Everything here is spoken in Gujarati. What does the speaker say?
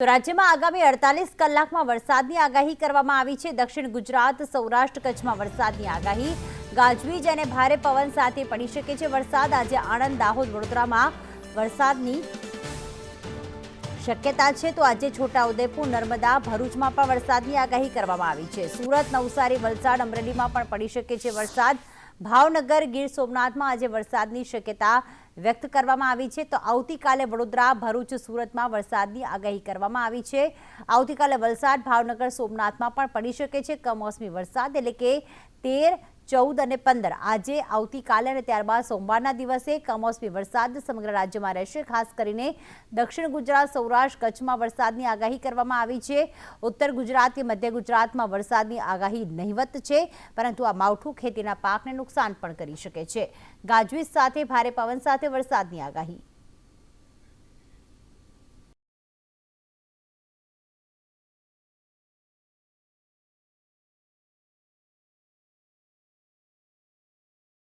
તો રાજ્યમાં આગામી અડતાલીસ કલાકમાં વરસાદની આગાહી કરવામાં આવી છે. દક્ષિણ ગુજરાત, સૌરાષ્ટ્ર કચ્છમાં વરસાદની આગાહી. ગાજવીજ અને ભારે પવન સાથે પડી શકે છે વરસાદ. આજે આણંદ, દાહોદ, વડોદરામાં વરસાદની શક્યતા છે. તો આજે છોટાઉદેપુર, નર્મદા, ભરૂચમાં પણ વરસાદની આગાહી કરવામાં આવી છે. સુરત, નવસારી, વલસાડ, અમરેલીમાં પણ પડી શકે છે વરસાદ. ભાવનગર ગીર સોમનાથમાં આજે વરસાદની શક્યતા વ્યક્ત કરવામાં આવી છે. તો આવતીકાલે વડોદરા, ભરૂચ, સુરતમાં વરસાદની આગાહી કરવામાં આવી છે. આવતીકાલે વલસાડ, ભાવનગર, સોમનાથમાં પણ પડી શકે છે કમોસમી વરસાદ, એટલે કે તેર ચૌદ અને પંદર. આજે, આવતીકાલે અને ત્યારબાદ સોમવારના દિવસે કમોસમી વરસાદ સમગ્ર રાજ્યમાં રહેશે, ખાસ કરીને દક્ષિણ ગુજરાત, સૌરાષ્ટ્ર, કચ્છમાં વરસાદની આગાહી કરવામાં આવી છે. ઉત્તર ગુજરાત કે મધ્ય ગુજરાતમાં વરસાદની આગાહી નહિવત છે, પરંતુ આ માવઠું ખેતીના પાકને નુકસાન પણ કરી શકે છે. ગાજવીજ સાથે, ભારે પવન સાથે વરસાદની આગાહી.